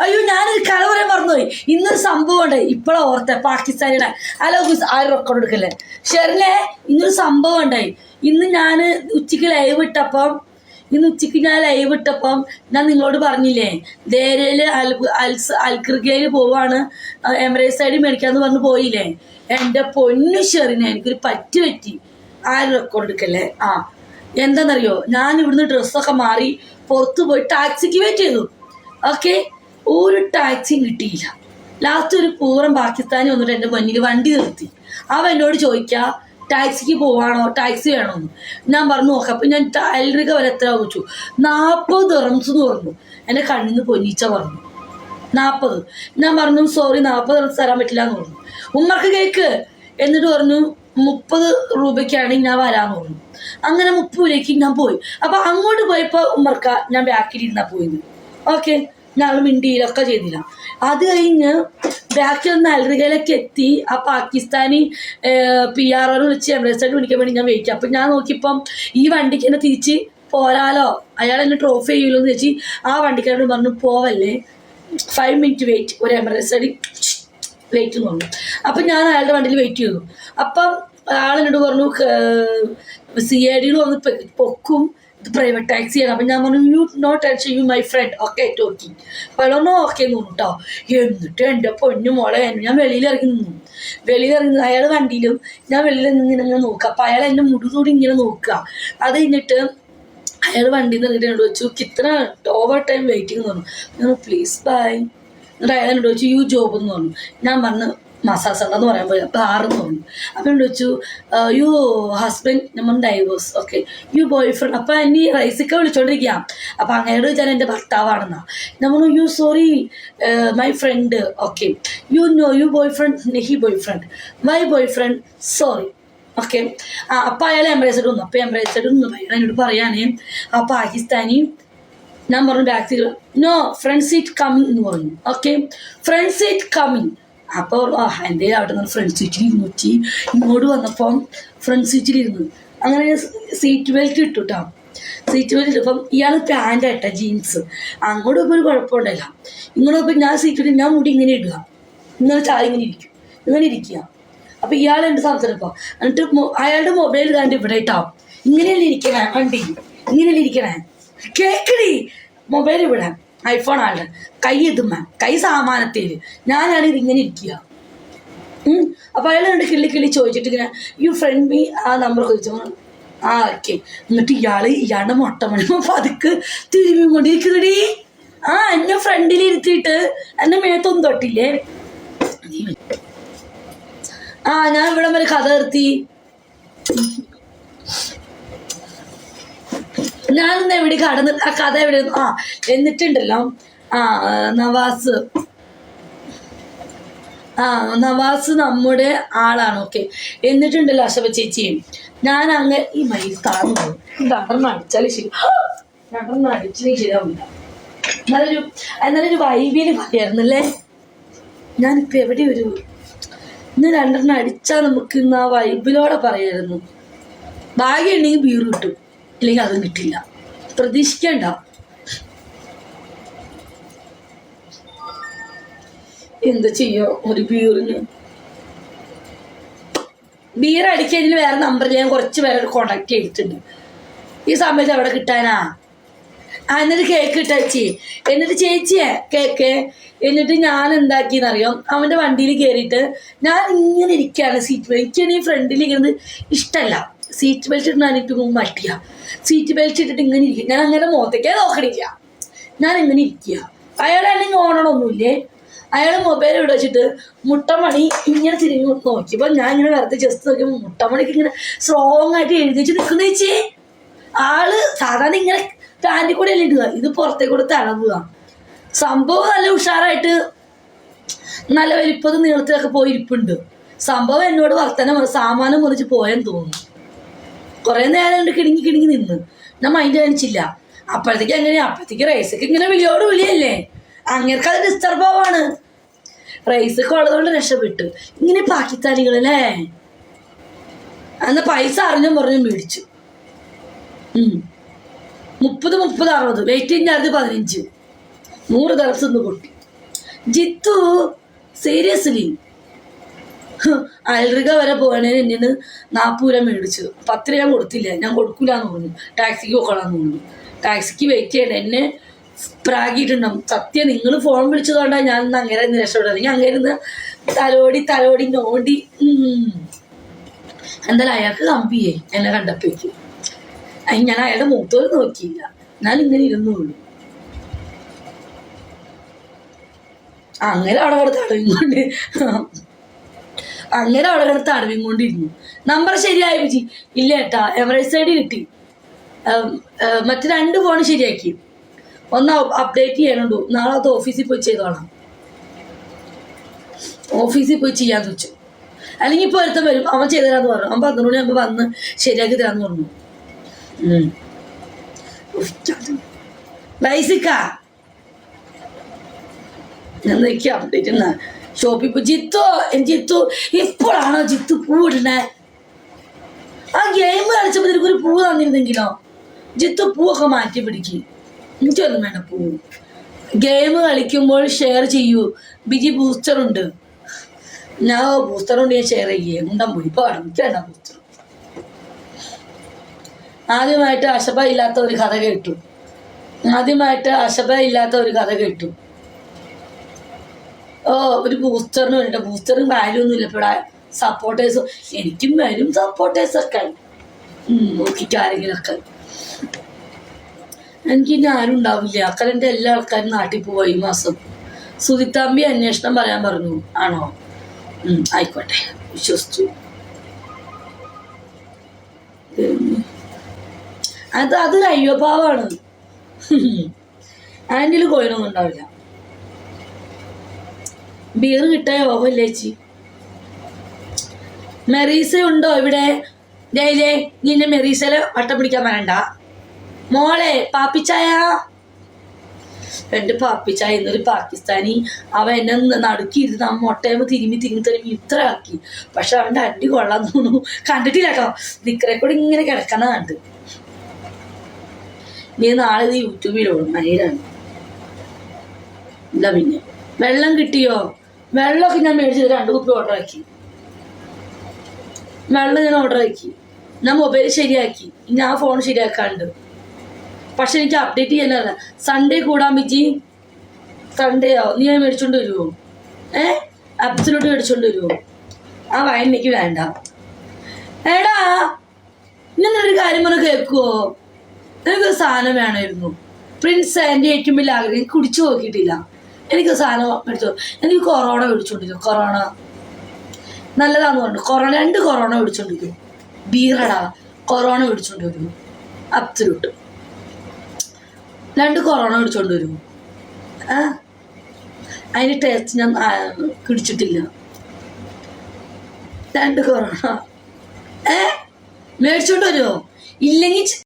അയ്യോ ഞാനൊരു കഥ പറയാൻ മറന്നുപോയി. ഇന്നൊരു സംഭവം ഉണ്ട്. ഇപ്പോഴാ ഓർത്തെ പാകിസ്ഥാനിയുടെ. ഹലോ ഗുസ് ആര് റെക്കോർഡ് എടുക്കല്ലേ? ഷെറിനെ ഇന്നൊരു സംഭവം ഉണ്ടായി ഇന്ന് ഞാൻ ഉച്ചയ്ക്ക് ലൈവ് ഇട്ടപ്പം ഇന്ന് ഉച്ചയ്ക്ക് ഞാൻ ലൈവ് ഇട്ടപ്പം ഞാൻ നിങ്ങളോട് പറഞ്ഞില്ലേ ദേരയിൽ അൽ അൽസ് അൽക്രിക്കയിൽ പോവാണ് എമറേസ് സൈഡ് മേടിക്കാന്ന് പറഞ്ഞ് പോയില്ലേ? എന്റെ പൊന്നു ഷെറിനെ എനിക്കൊരു പറ്റി പറ്റി. ആര് റെക്കോർഡ് എടുക്കല്ലേ? ആ. എന്താണെന്നറിയോ ഞാൻ ഇവിടുന്ന് ഡ്രസ്സൊക്കെ മാറി പുറത്ത് പോയി ടാക്സിക്ക് വെയിറ്റ് ചെയ്തു. ഓക്കെ ഒരു ടാക്സിയും കിട്ടിയില്ല. ലാസ്റ്റ് ഒരു പൂർവം പാകിസ്ഥാനി വന്നിട്ട് എന്റെ മുന്നിൽ വണ്ടി നിർത്തി. അവൻ എന്നോട് ചോദിക്കുക ടാക്സിക്ക് പോവാണോ? ടാക്സി വേണോ ഞാൻ പറഞ്ഞു നോക്കാം അപ്പം ഞാൻ ടൈലറിക വരെ എത്ര വെച്ചു നാൽപ്പത് ദിറംസ് എന്ന് പറഞ്ഞു. എന്റെ കണ്ണിന്ന് പൊന്നിച്ച പറഞ്ഞു. നാൽപ്പത് ഞാൻ പറഞ്ഞു സോറി നാൽപ്പത് ദിറംസ് തരാൻ പറ്റില്ല എന്ന് പറഞ്ഞു. ഉമ്മക്ക് കേക്ക്? എന്നിട്ട് പറഞ്ഞു മുപ്പത് രൂപയ്ക്കാണ് ഞാൻ വരാമെന്ന് പറഞ്ഞു. അങ്ങനെ മുപ്പത് രൂപയ്ക്ക് ഞാൻ പോയി. അപ്പൊ അങ്ങോട്ട് പോയപ്പോൾ ഉമ്മർക്ക ഞാൻ ബാക്കിൽ ഇരുന്നാ പോയത്. ഓക്കെ ഞങ്ങൾ മിണ്ടിയിലൊക്കെ ചെയ്തില്ല. അത് കഴിഞ്ഞ് ബാക്കിൽ നിന്ന് അൽറികയിലേക്ക് എത്തി ആ പാകിസ്ഥാനി പി ആർ ഒ വിളിച്ച് എംബറേസ്റ്റേഡ് വിളിക്കാൻ വേണ്ടി ഞാൻ വെയിറ്റ് അപ്പം ഞാൻ നോക്കിയപ്പം ഈ വണ്ടിക്ക് എന്നെ തിരിച്ച് പോരാലോ? അയാൾ എന്നെ ട്രോഫി ചെയ്യുമല്ലോ എന്ന് വെച്ച് ആ വണ്ടിക്കാരോട് പറഞ്ഞു പോവല്ലേ. ഫൈവ് മിനിറ്റ് വെയിറ്റ് ഒരു എമർജൻസി വെയിറ്റ് എന്ന് പറഞ്ഞു. അപ്പം ഞാൻ അയാളുടെ വണ്ടിയിൽ വെയിറ്റ് ചെയ്തു. അപ്പം ആൾ എന്നോട് പറഞ്ഞു സി ഐ ഡിയിൽ വന്ന് പൊക്കും. പ്രൈവറ്റ് ടാക്സി ആണ്. അപ്പം ഞാൻ പറഞ്ഞു you not tension you my friend okay talkie. പറഞ്ഞു ഓക്കെ പറഞ്ഞു കേട്ടോ എന്നിട്ട് എന്റെ പൊന്നു മോളെ ഞാൻ വെളിയിൽ ഇറങ്ങി നിന്നു. വെളിയിൽ ഇറങ്ങി അയാൾ വണ്ടിയിലും ഞാൻ വെളിയിൽ നിന്ന് ഇങ്ങനെ ഇങ്ങനെ നോക്കുക. അപ്പം അയാൾ എന്റെ മുടികൂടി ഇങ്ങനെ നോക്കുക. അത് കഴിഞ്ഞിട്ട് അയാൾ വണ്ടിയിൽ നിന്ന് ഇറങ്ങിയിട്ട് വെച്ചു കിത്ര ഓവർ ടൈം വെയിറ്റിംഗ് എന്ന് പറഞ്ഞു. പ്ലീസ് ബൈ എന്നിട്ട് അയാൾ എന്നോട് വെച്ചു യു ജോബ് എന്ന് പറഞ്ഞു. ഞാൻ പറഞ്ഞു മസാസ എന്ന് പറയാൻ പോയി അപ്പോൾ ആറ് തോന്നി. അപ്പം വെച്ചു യു ഹസ്ബൻഡ് നമ്മൾ divorce okay you boy friend അപ്പം എന്നെ റൈസിക്ക വിളിച്ചോണ്ടിരിക്കുക അപ്പം അങ്ങനെയോട് വെച്ചാൽ എന്റെ ഭർത്താവാണെന്നാ. നമ്മൾ you sorry my friend okay you no you boyfriend നെഹി boyfriend my boyfriend sorry okay ആ അപ്പം അയാൾ എംബ്രേസഡ് വന്നു. അപ്പം എംബ്രേസഡ് വന്നു. അയാൾ എന്നോട് പറയാനേ ആ പാകിസ്ഥാനി. ഞാൻ പറഞ്ഞു back no friends seat coming എന്ന് പറഞ്ഞു. ഓക്കെ ഫ്രണ്ട്സ് സീറ്റ് കമ്മിങ് അപ്പോൾ എന്റെ അവിടെ നിന്ന് ഫ്രണ്ട് സീറ്റിൽ ഇരുന്നൂറ്റി ഇങ്ങോട്ട് വന്നപ്പം ഫ്രണ്ട് സീറ്റിൽ ഇരുന്നു. അങ്ങനെ സീറ്റ് ബെൽറ്റ് ഇട്ടു കേട്ടോ സീറ്റ് ബെൽറ്റ് ഇട്ടപ്പം ഇയാൾ പാന്റ് ഇട്ട ജീൻസ് അങ്ങോട്ട് ഇപ്പോൾ ഒരു കുഴപ്പമുണ്ടല്ല ഇങ്ങോട്ട് ഇപ്പം ഞാൻ സീറ്റിൽ ഞാൻ മുടി ഇങ്ങനെ ഇടുക. ഇങ്ങനെ ചായ ഇങ്ങനെ ഇരിക്കും. ഇങ്ങനെ ഇരിക്കുക. അപ്പൊ ഇയാൾ എന്റെ സംസാരിപ്പോൾ എന്നിട്ട് അയാളുടെ മൊബൈൽ കണ്ട് ഇവിടെ ഇട്ടാ. ഇങ്ങനെയല്ലേ ഇരിക്കണേ വണ്ടി. ഇങ്ങനെയല്ലേ ഇരിക്കണേ. കേക്കടി മൊബൈൽ ഇവിടെ. ഐഫോൺ ആണ് കൈ എത്തുമ്മ കൈ സാമാനത്തിൽ. ഞാനാണ് ഇത് ഇങ്ങനെ ഇരിക്കുക. അപ്പൊ അയാൾ കണ്ട് കിള്ളി കിള്ളി ചോദിച്ചിട്ട് ഇങ്ങനെ യു ഫ്രണ്ട് മീ ആ നമ്പർ ചോദിച്ചു. ആ ഓക്കെ. എന്നിട്ട് ഇയാൾ ഇയാളുടെ മുട്ട മണിമ പതുക്ക് തിരുമ്പി കൊണ്ടിരിക്കുന്നടി ആ എന്നെ ഫ്രണ്ടിൽ ഇരുത്തിയിട്ട് എന്നെ മേത്തൊന്നും തൊട്ടില്ലേ? ആ ഞാൻ ഇവിടെ വരെ കഥ നിർത്തി. ഞാനിന്ന് എവിടെ കടന്ന് ആ കഥ എവിടെ ആ എന്നിട്ടുണ്ടല്ലോ. ആ നവാസ്. ആ നവാസ് നമ്മുടെ ആളാണ് ഓക്കെ. എന്നിട്ടുണ്ടല്ലോ അശോക ചേച്ചി. ഞാൻ അങ്ങ് ഈ മയിൽ താന്നു പോകും രണ്ടെണ്ണം അടിച്ചാൽ ശരി. തകർന്ന് അടിച്ചാലും ശരിയാവില്ല. നല്ലൊരു നല്ലൊരു വൈബിന് പറയായിരുന്നല്ലേ? ഞാനിപ്പോ എവിടെ ഒരു ഇന്ന് രണ്ടെണ്ണം അടിച്ചാൽ നമുക്ക് ഇന്ന് ആ വൈബിലോടെ പറയായിരുന്നു. ഭാഗ്യം ഉണ്ടെങ്കിൽ ബീർ കിട്ടും ഇല്ലെങ്കിൽ അതും കിട്ടില്ല പ്രതീക്ഷിക്കണ്ട. എന്ത് ചെയ്യോ ഒരു ബീറിന്. ബീർ അടിക്കുന്നതിന് വേറെ നമ്പറിൽ ഞാൻ കുറച്ച് പേരെ കോണ്ടാക്ട് ചെയ്തിട്ടുണ്ട്. ഈ സമയത്ത് അവിടെ കിട്ടാനാ? ആ എന്നിട്ട് കേക്ക് ഇട്ടച്ചി എന്നിട്ട് ചേച്ചിയെ കേക്ക് എന്നിട്ട് ഞാൻ എന്താക്കിയെന്നറിയോ? അവന്റെ വണ്ടിയിൽ കയറിയിട്ട് ഞാൻ ഇങ്ങനെ ഇരിക്കുകയാണ് സീറ്റ് എനിക്കാണ് എനിക്ക് ഈ ഫ്രണ്ടിൽ ഇങ്ങനെ ഇഷ്ടമല്ല. സീറ്റ് ബെൽറ്റ് ഇട്ടാൽ എനിക്ക് മുമ്പ് മട്ടിയ സീറ്റ് ബെൽറ്റ് ഇട്ടിട്ട് ഇങ്ങനെ ഇരിക്കും. ഞാൻ അങ്ങനെ മുഖത്തേക്കേ നോക്കണില്ല. ഞാൻ ഇങ്ങനെ ഇരിക്കുക. അയാളാണെങ്കിൽ ഓണണമൊന്നുമില്ലേ അയാൾ മൊബൈൽ ഇവിടെ വെച്ചിട്ട് മുട്ടമണി ഇങ്ങനെ തിരിഞ്ഞു നോക്കിയപ്പോൾ ഞാൻ ഇങ്ങനെ വെറുതെ ജസ്റ്റ് നോക്കിയപ്പോൾ മുട്ടമണിക്ക് ഇങ്ങനെ സ്ട്രോങ് ആയിട്ട് എഴുതി വെച്ച് നിൽക്കുന്ന ചേച്ചി. ആൾ സാധാരണ ഇങ്ങനെ പാന്റിൽ കൂടെ അല്ലേ ഇടുക. ഇത് പുറത്തേക്ക് കൂടെ തളവുക സംഭവം നല്ല ഉഷാറായിട്ട് നല്ല വലിപ്പത് നീളത്തിലൊക്കെ പോയി ഇരിപ്പുണ്ട് സംഭവം എന്നോട് വർത്തനം സാമാനം മുറിച്ച് പോയെന്ന് തോന്നുന്നു. കുറെ നേരം കൊണ്ട് കിടുങ്ങി കിടുങ്ങി നിന്ന്. ഞാൻ മൈൻഡ് കാണിച്ചില്ല. അപ്പോഴത്തേക്ക് അങ്ങനെ അപ്പോഴത്തേക്ക് റൈസൊക്കെ ഇങ്ങനെ വിളിയോട് വിളിയല്ലേ. അങ്ങനെയൊക്കെ അത് ഡിസ്റ്റർബ് ആവാണ്. റൈസൊക്കെ ഉള്ളതുകൊണ്ട് രക്ഷപ്പെട്ടു. ഇങ്ങനെ പാകിസ്ഥാനികളല്ലേ അന്ന് പൈസ അറിഞ്ഞും പറഞ്ഞും മേടിച്ചു. മുപ്പത് മുപ്പത് അറുപത്. വെയിറ്റിംഗ് ചാർജ് പതിനഞ്ച്. നൂറ് ദിവസം ഒന്ന് പൊട്ടി. ജിത്തു സീരിയസ്ലി അയൽറിക വരെ പോകണേന് എന്നിന് നാൽപ്പത് മേടിച്ചു പത്ത് ഞാൻ കൊടുത്തില്ല. ഞാൻ കൊടുക്കൂലെന്ന് പറഞ്ഞു. ടാക്സിക്ക് പോക്കോളാന്ന് പറഞ്ഞു. ടാക്സിക്ക് വെയിറ്റ് ചെയ്യണ്ട. എന്നെ പ്രാഗിയിട്ടുണ്ടാവും. സത്യം നിങ്ങൾ ഫോൺ വിളിച്ചതുകൊണ്ടാണ് ഞാൻ ഇന്ന് അങ്ങനെ ഇന്ന് രക്ഷപ്പെട്ടത് അല്ലെങ്കിൽ അങ്ങനെ ഇരുന്ന് തലോടി തലോടി നോണ്ടി. എന്തായാലും അയാൾക്ക് കമ്പിയേ. എന്നെ കണ്ടപ്പോഴേക്ക്. ഞാൻ അയാളുടെ മൂത്തോട് നോക്കിയില്ല. ഞാൻ ഇങ്ങനെ ഇരുന്നുള്ളൂ അങ്ങനെ അവിടെ കിടന്ന് തടവിക്കൊണ്ട് അങ്ങനെ അവിടെ കിടന്ന് തടവിക്കൊണ്ടിരുന്നു നമ്പർ ശരിയായി വിജി ഇല്ല ഏട്ടാ എവറേജ് സൈഡ് കിട്ടി. ഉം, രണ്ട് ഫോൺ ശരിയാക്കി. ഒന്ന് അപ്ഡേറ്റ് ചെയ്യാനുണ്ടു നാളെ അത് ഓഫീസിൽ പോയി ചെയ്തോളാം ഓഫീസിൽ പോയി ചെയ്യാന്ന് വെച്ചു. അല്ലെങ്കിൽ ഇപ്പോൾ ഒരുത്തം വരും. അവൻ ചെയ്തു തരാന്ന് പറഞ്ഞു. അവൻ പന്ത്രണ്ട് മണിയാകുമ്പോൾ വന്ന് ശരിയാക്കി തരാന്ന് പറഞ്ഞു. ബൈസിക്ക ഞാൻ നോക്കി അപ്ഡേറ്റ് എന്നാ ഷോപ്പിൽ പോയി ജിത്തു ജിത്തു ഇപ്പോഴാണോ ജിത്തു പൂവിടണേ ആ ഗെയിം കളിച്ചപ്പോൾ നിനക്ക് ഒരു പൂ തന്നിരുന്നെങ്കിലോ? ജിത്തു പൂവൊക്കെ മാറ്റി പിടിക്കും. എനിക്കൊന്നും വേണ്ട പൂ. ഗെയിം കളിക്കുമ്പോൾ ഷെയർ ചെയ്യൂ. ബിജി ബൂസ്റ്റർ ഉണ്ട്. ഞാൻ ബൂസ്റ്റർ ഉണ്ട് ഞാൻ ഷെയർ ചെയ്യേ. ഉണ്ടാ പോയി. എനിക്ക് വേണ്ട ബൂസ്റ്റർ ആദ്യമായിട്ട് അശബ ഇല്ലാത്ത ഒരു കഥ കേട്ടു. ആദ്യമായിട്ട് അശബ ഇല്ലാത്ത ഒരു കഥ കേട്ടു. ഓ ഒരു ബൂസ്റ്ററിന് വേണ്ടിട്ട്. ബൂസ്റ്ററിന് വാല്യൂ ഒന്നും ഇല്ല ഇവിടെ സപ്പോർട്ടേഴ്സ് എനിക്കും വരും സപ്പോർട്ടേഴ്സ് ഒക്കെ. നോക്കിട്ട് ആരെങ്കിലും ആരെങ്കിലൊക്കെ. എനിക്ക് ഇനി ആരും ഉണ്ടാവില്ല. അക്കലെന്റെ എല്ലാ ആൾക്കാരും നാട്ടിൽ പോവാ ഈ മാസം. സുതിത്താമ്പി അന്വേഷണം പറയാൻ പറഞ്ഞു. ആണോ? ആയിക്കോട്ടെ. വിശ്വസിച്ചു. അത് അത് അയ്യോഭാവമാണ് ആന്റിൽ കോയിനൊന്നും ഉണ്ടാവില്ല. ബീർ കിട്ടയോ യോഗമില്ല ചേച്ചി? മെറീസ ഉണ്ടോ ഇവിടെ? ഡേയിലെ നിന്നെ മെറീസയിലെ വട്ടം പിടിക്കാൻ വരണ്ട മോളെ പാപ്പിച്ചായ? എന്റെ പാപ്പിച്ചായ എന്നൊരു പാകിസ്ഥാനി. അവൻ എന്നെ നടുക്കിയിരുന്ന് ആ മുട്ടയമ്മ തിരുമ്മി തിരുമ്മി തിരുമ്മി ഇത്ര ആക്കി പക്ഷെ അവന്റെ അടി കൊള്ളാൻ തോന്നുന്നു. കണ്ടിട്ടില്ല കേട്ടോ? നിക്കറെ കൂടെ ഇങ്ങനെ കിടക്കണ കണ്ട്. നീ നാളെ ഇത് യൂട്യൂബിലോടും മയിലാണ് എന്താ പിന്നെ? വെള്ളം കിട്ടിയോ? വെള്ളമൊക്കെ ഞാൻ മേടിച്ചത് രണ്ട് കുപ്പി ഓർഡർ ആക്കി. വെള്ളം ഞാൻ ഓർഡർ ആക്കി. ഞാൻ മൊബൈൽ ശരിയാക്കി. ഇനി ആ ഫോൺ ശരിയാക്കാണ്ട്. പക്ഷെ എനിക്ക് അപ്ഡേറ്റ് ചെയ്യാനല്ല സൺഡേ കൂടാൻ ബിജി. ആവും നീ മേടിച്ചോണ്ട് വരുമോ ഏ? അബ്സലൂട്ട് മേടിച്ചോണ്ട് വരുമോ ആ വയൻ എനിക്ക് വേണ്ട. എടാ ഇന്നൊരു കാര്യം പറഞ്ഞ് കേൾക്കുവോ? എനിക്കൊരു സാധനം വേണമായിരുന്നു. പ്രിൻസ് എന്റെ ഏറ്റവും വലിയ ആഗ്രഹം. കുടിച്ചു നോക്കിയിട്ടില്ല. എനിക്ക് സാധനം മേടിച്ചു. എനിക്ക് കൊറോണ മേടിച്ചോണ്ടിരിക്കും കൊറോണ നല്ലതാന്ന് പറഞ്ഞു. കൊറോണ രണ്ട് കൊറോണ മേടിച്ചോണ്ടിരിക്കും ബീറട കൊറോണ മേടിച്ചോണ്ട് വരും അബ്സലൂട്ട് രണ്ട് കൊറോണ മേടിച്ചോണ്ട് വരും ആ ടേസ്റ്റ് ഞാൻ കുടിച്ചിട്ടില്ല രണ്ട് കൊറോണ ഏ? മേടിച്ചോണ്ട് വരുമോ ഇല്ലെങ്കിൽ